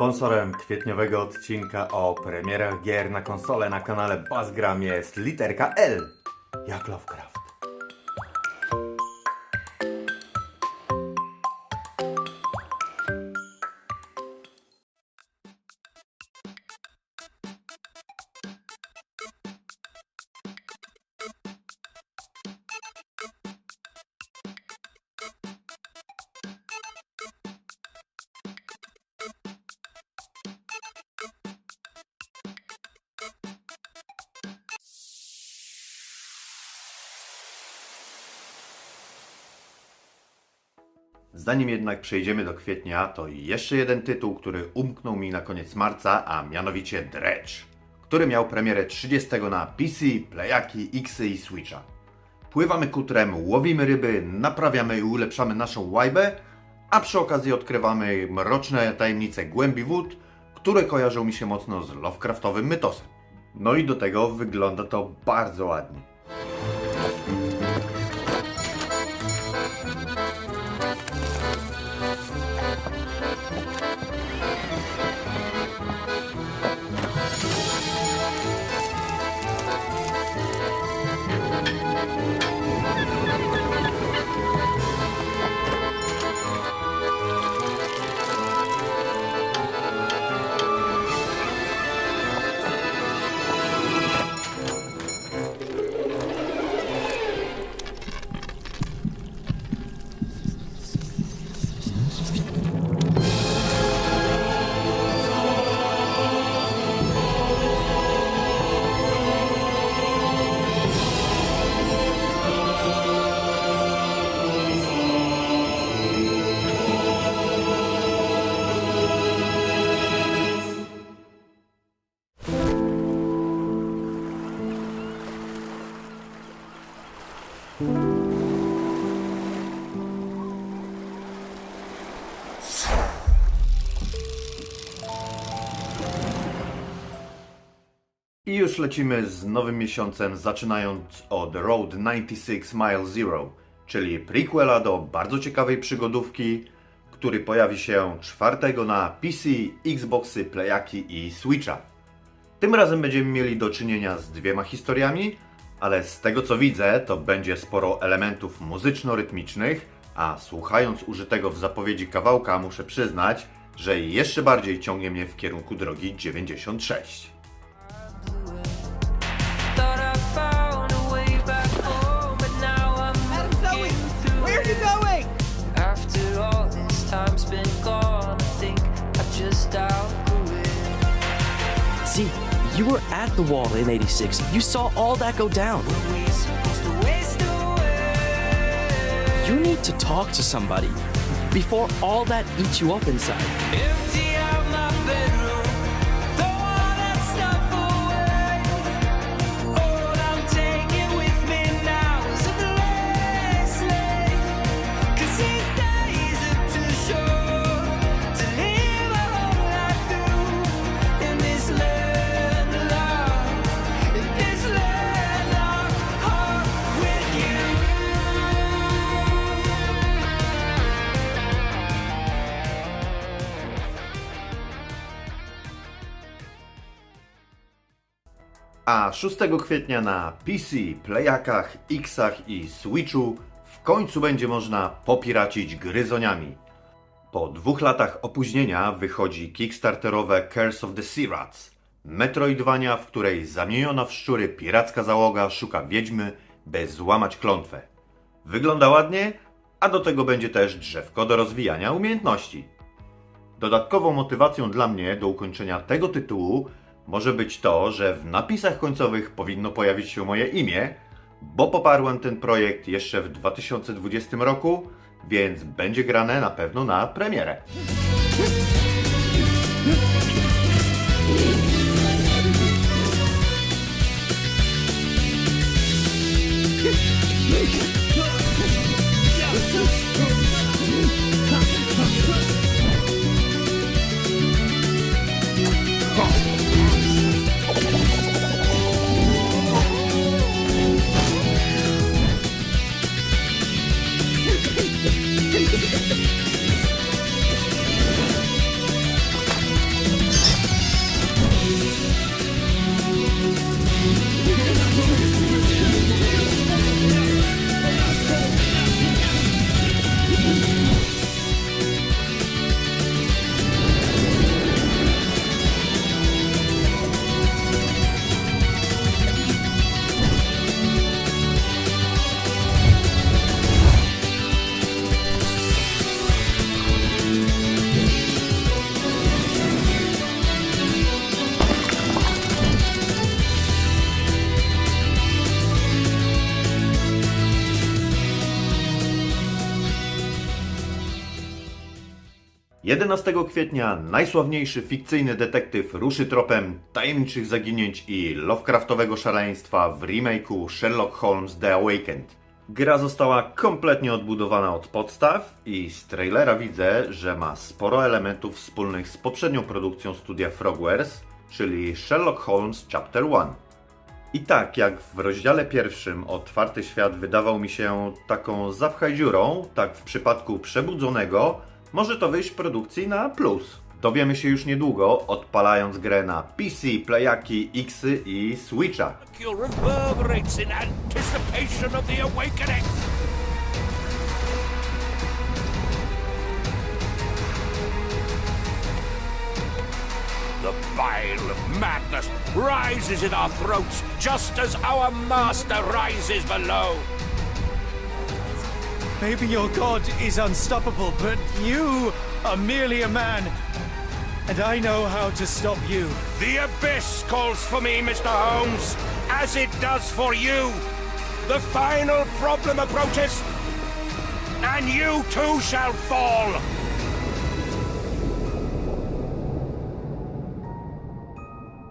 Sponsorem kwietniowego odcinka o premierach gier na konsolę na kanale Buzzgram jest literka L, jak Lovecraft. Zanim jednak przejdziemy do kwietnia, to jeszcze jeden tytuł, który umknął mi na koniec marca, a mianowicie Dredge, który miał premierę 30 na PC, Playaki, X i Switcha. Pływamy kutrem, łowimy ryby, naprawiamy i ulepszamy naszą łajbę, a przy okazji odkrywamy mroczne tajemnice głębi wód, które kojarzą mi się mocno z Lovecraftowym mytosem. No i do tego wygląda to bardzo ładnie. I już lecimy z nowym miesiącem, zaczynając od Road 96 Mile Zero, czyli prequela do bardzo ciekawej przygodówki, który pojawi się 4 na PC, Xboxy, Playaki i Switcha. Tym razem będziemy mieli do czynienia z dwiema historiami, ale z tego co widzę, to będzie sporo elementów muzyczno-rytmicznych, a słuchając użytego w zapowiedzi kawałka muszę przyznać, że jeszcze bardziej ciągnie mnie w kierunku drogi 96. See, you were at the wall in 86. You saw all that go down. We supposed to waste away. You need to talk to somebody before all that eats you up inside. A 6 kwietnia na PC, Playakach, Xach i Switchu w końcu będzie można popiracić gryzoniami. Po dwóch latach opóźnienia wychodzi kickstarterowe Curse of the Sea Rats, Metroidvania, w której zamieniona w szczury piracka załoga szuka wiedźmy, by złamać klątwę. Wygląda ładnie, a do tego będzie też drzewko do rozwijania umiejętności. Dodatkową motywacją dla mnie do ukończenia tego tytułu może być to, że w napisach końcowych powinno pojawić się moje imię, bo poparłem ten projekt jeszcze w 2020 roku, więc będzie grane na pewno na premierę. Yeah. 11 kwietnia najsławniejszy fikcyjny detektyw ruszy tropem tajemniczych zaginięć i Lovecraftowego szaleństwa w remake'u Sherlock Holmes The Awakened. Gra została kompletnie odbudowana od podstaw i z trailera widzę, że ma sporo elementów wspólnych z poprzednią produkcją studia Frogwares, czyli Sherlock Holmes Chapter 1. I tak jak w rozdziale pierwszym otwarty świat wydawał mi się taką zapchaj dziurą, tak w przypadku przebudzonego może to wyjść produkcji na plus. Dowiemy się już niedługo, odpalając grę na PC, Playaki, Xy i Switcha. The bile of madness rises in our throats just as our master rises below. Maybe your god is unstoppable, but you are merely a man. And I know how to stop you. The abyss calls for me, Mr. Holmes, as it does for you. The final problem approaches, and you too shall fall.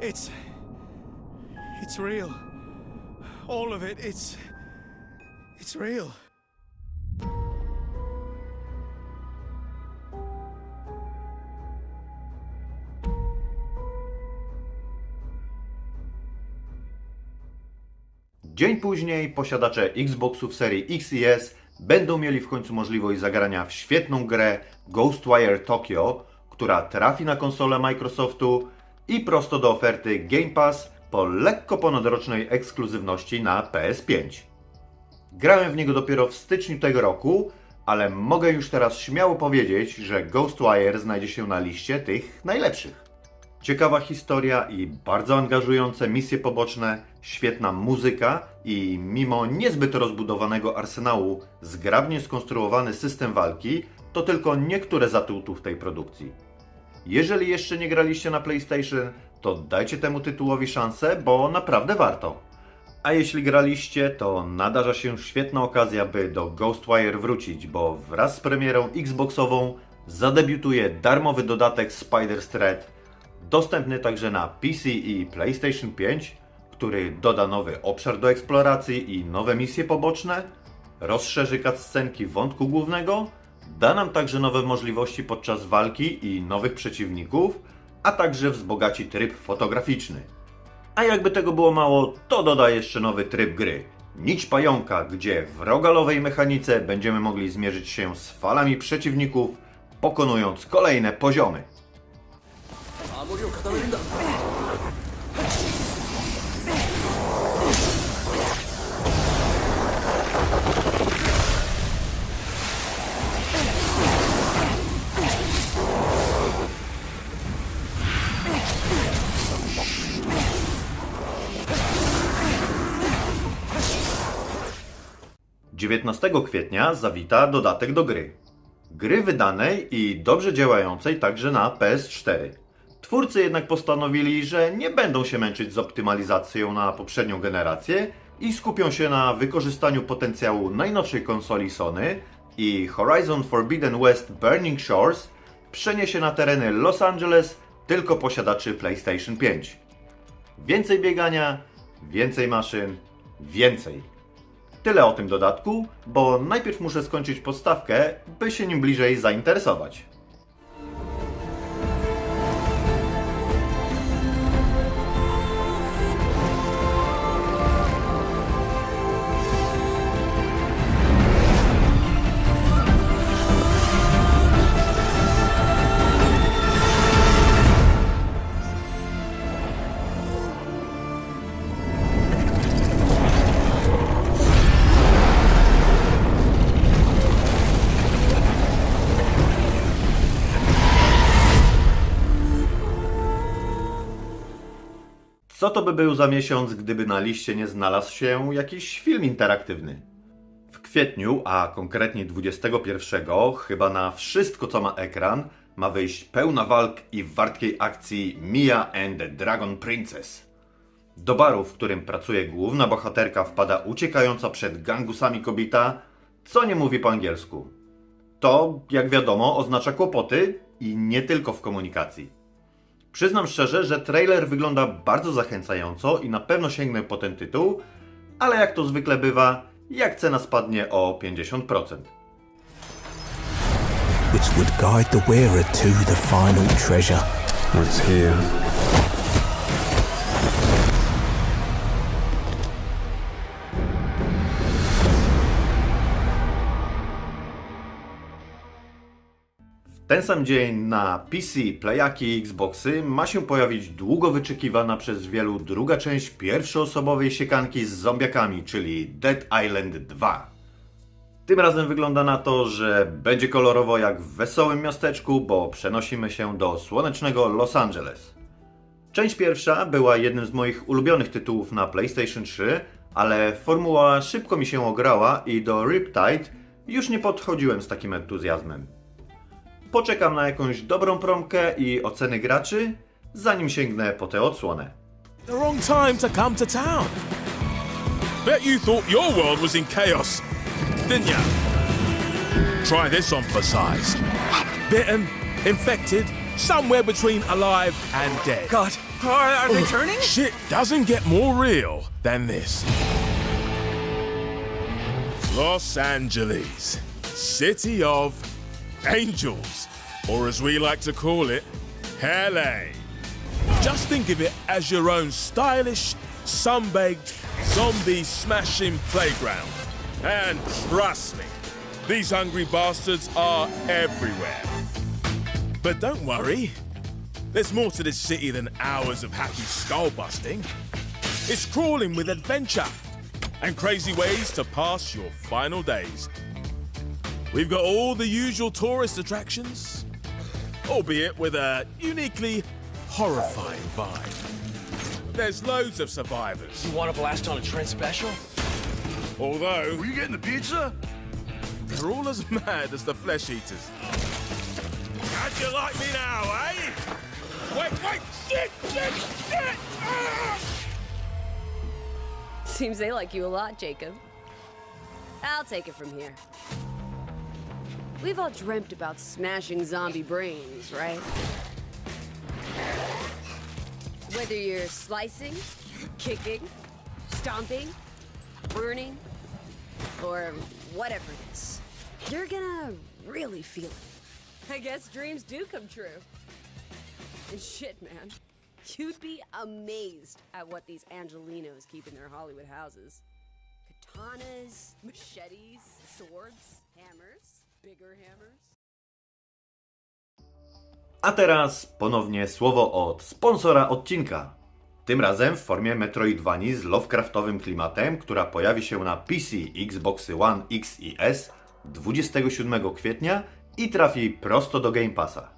It's. It's real. All of it. It's. It's real. Dzień później posiadacze Xboxów serii X i S będą mieli w końcu możliwość zagrania w świetną grę Ghostwire Tokyo, która trafi na konsolę Microsoftu i prosto do oferty Game Pass po lekko ponadrocznej ekskluzywności na PS5. Grałem w niego dopiero w styczniu tego roku, ale mogę już teraz śmiało powiedzieć, że Ghostwire znajdzie się na liście tych najlepszych. Ciekawa historia i bardzo angażujące misje poboczne, świetna muzyka i mimo niezbyt rozbudowanego arsenału zgrabnie skonstruowany system walki to tylko niektóre z atutów tej produkcji. Jeżeli jeszcze nie graliście na PlayStation, to dajcie temu tytułowi szansę, bo naprawdę warto. A jeśli graliście, to nadarza się świetna okazja, by do Ghostwire wrócić, bo wraz z premierą Xboxową zadebiutuje darmowy dodatek Spider's Thread, dostępny także na PC i PlayStation 5, który doda nowy obszar do eksploracji i nowe misje poboczne, rozszerzy cutscenki wątku głównego, da nam także nowe możliwości podczas walki i nowych przeciwników, a także wzbogaci tryb fotograficzny. A jakby tego było mało, to doda jeszcze nowy tryb gry. Nić pająka, gdzie w rogalowej mechanice będziemy mogli zmierzyć się z falami przeciwników, pokonując kolejne poziomy. 守りを固めるんだ 19 kwietnia zawita dodatek do gry. Gry wydanej i dobrze działającej także na PS4. Twórcy jednak postanowili, że nie będą się męczyć z optymalizacją na poprzednią generację i skupią się na wykorzystaniu potencjału najnowszej konsoli Sony i Horizon Forbidden West Burning Shores przeniesie na tereny Los Angeles tylko posiadaczy PlayStation 5. Więcej biegania, więcej maszyn, więcej. Tyle o tym dodatku, bo najpierw muszę skończyć podstawkę, by się nim bliżej zainteresować. Co to by był za miesiąc, gdyby na liście nie znalazł się jakiś film interaktywny? W kwietniu, a konkretnie 21, chyba na wszystko co ma ekran, ma wyjść pełna walk i wartkiej akcji Mia and the Dragon Princess. Do baru, w którym pracuje główna bohaterka, wpada uciekająca przed gangusami kobieta, co nie mówi po angielsku. to, jak wiadomo, oznacza kłopoty i nie tylko w komunikacji. Przyznam szczerze, że trailer wygląda bardzo zachęcająco i na pewno sięgnę po ten tytuł, ale jak to zwykle bywa, jak cena spadnie o 50%. which would guide the wearer to the final treasure. What's here? Ten sam dzień na PC, Playaki i Xboxy ma się pojawić długo wyczekiwana przez wielu druga część pierwszoosobowej siekanki z zombiakami, czyli Dead Island 2. Tym razem wygląda na to, że będzie kolorowo jak w wesołym miasteczku, bo przenosimy się do słonecznego Los Angeles. Część pierwsza była jednym z moich ulubionych tytułów na PlayStation 3, ale formuła szybko mi się ograła i do Riptide już nie podchodziłem z takim entuzjazmem. Poczekam na jakąś dobrą promkę i oceny graczy, zanim sięgnę po tę odsłonę. The wrong time to come to town. Bet you thought your world was in chaos, didn't ya? Try this on for size. Bitten, infected, somewhere between alive and dead. God, are, are they turning? Shit doesn't get more real than this. Los Angeles, city of angels, or as we like to call it, LA. Just think of it as your own stylish, sun-baked, zombie smashing playground. And trust me, these hungry bastards are everywhere. But don't worry, there's more to this city than hours of happy skull busting. It's crawling with adventure and crazy ways to pass your final days. We've got all the usual tourist attractions, albeit with a uniquely horrifying vibe. There's loads of survivors, You want to blast on a Trent special? although you getting the pizza? they're all as mad as the flesh eaters. How'd you like me now, eh? Wait, wait, shit, shit, shit! Ah! Seems they like you a lot, Jacob. I'll take it from here. We've all dreamt about smashing zombie brains, right? Whether you're slicing, kicking, stomping, burning, or whatever it is, you're gonna really feel it. I guess dreams do come true. And shit, man. You'd be amazed at what these Angelinos keep in their Hollywood houses. Katanas, machetes, swords. A teraz ponownie słowo od sponsora odcinka. Tym razem w formie Metroidvanii z Lovecraftowym klimatem, która pojawi się na PC, Xboxy One X i S 27 kwietnia i trafi prosto do Game Passa.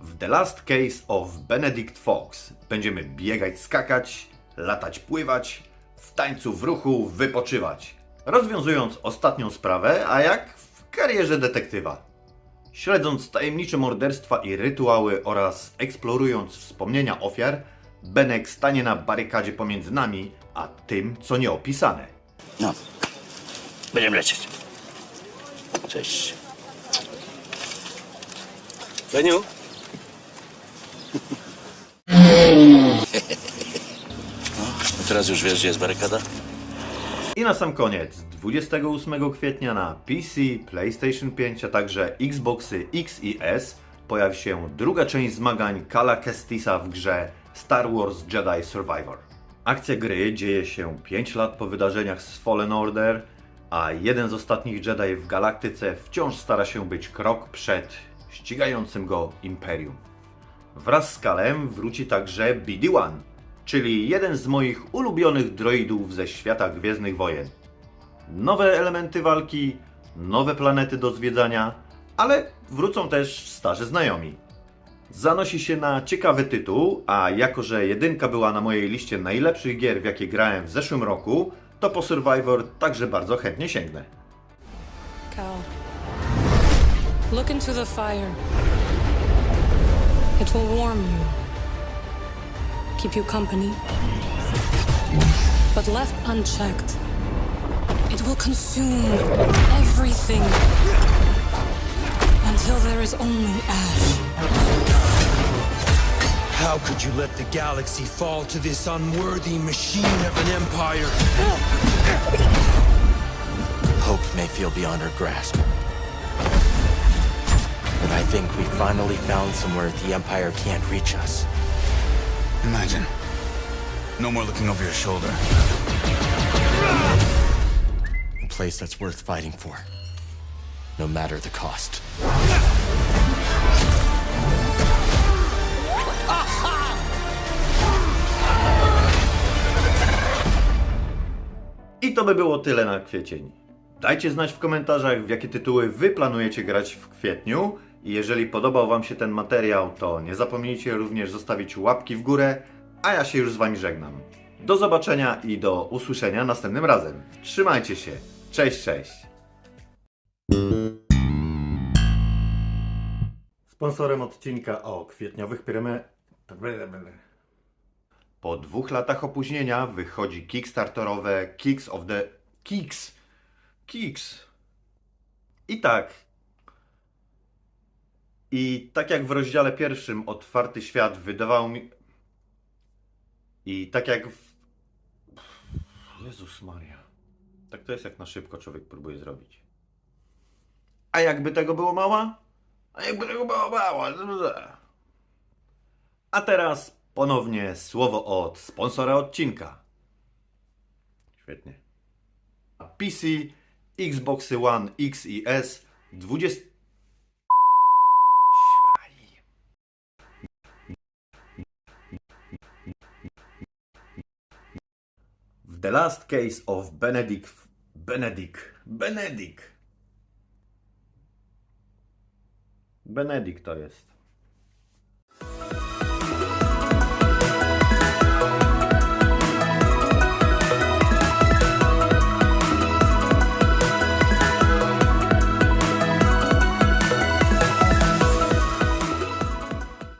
W The Last Case of Benedict Fox będziemy biegać, skakać, latać, pływać, w tańcu, w ruchu, wypoczywać, rozwiązując ostatnią sprawę, a jak karierze detektywa. Śledząc tajemnicze morderstwa i rytuały oraz eksplorując wspomnienia ofiar, Benek stanie na barykadzie pomiędzy nami a tym, co nieopisane. No. Będziemy lecieć. Cześć. Beniu? No, teraz już wiesz, gdzie jest barykada? I na sam koniec, 28 kwietnia na PC, PlayStation 5, a także Xboxy X i S pojawi się druga część zmagań Kala Kestisa w grze Star Wars Jedi Survivor. Akcja gry dzieje się 5 lat po wydarzeniach z Fallen Order, a jeden z ostatnich Jedi w galaktyce wciąż stara się być krok przed ścigającym go Imperium. Wraz z Kalem wróci także BD-1, czyli jeden z moich ulubionych droidów ze świata Gwiezdnych Wojen. Nowe elementy walki, nowe planety do zwiedzania, ale wrócą też starzy znajomi. Zanosi się na ciekawy tytuł, a jako że jedynka była na mojej liście najlepszych gier, w jakie grałem w zeszłym roku, to po Survivor także bardzo chętnie sięgnę. Cal, look into the fire. It will warm you, keep you company. But left unchecked, it will consume everything. until there is only ash. How could you let the galaxy fall to this unworthy machine of an empire? Hope may feel beyond our grasp. But I think we finally found somewhere the Empire can't reach us. Imagine. No more looking over your shoulder. A place that's worth fighting for. No matter the cost. I to by było tyle na kwiecień. Dajcie znać w komentarzach, w jakie tytuły Wy planujecie grać w kwietniu. I jeżeli podobał Wam się ten materiał, to nie zapomnijcie również zostawić łapki w górę, a ja się już z Wami żegnam. Do zobaczenia i do usłyszenia następnym razem. Trzymajcie się. Cześć, cześć. Sponsorem odcinka o kwietniowych pyramidę. Po dwóch latach opóźnienia wychodzi kickstarterowe Kicks of the... Kicks! Kicks! I tak. I tak jak w rozdziale pierwszym Otwarty Świat wydawał mi... I tak jak w... Jezus Maria. Tak to jest jak na szybko człowiek próbuje zrobić. A jakby tego było mała? A jakby tego było mała? A teraz ponownie słowo od sponsora odcinka. Świetnie. PC, Xboxy One X i S 20. Świaj. W The Last Case of Benedict. Benedict. Benedict. Benedict to jest.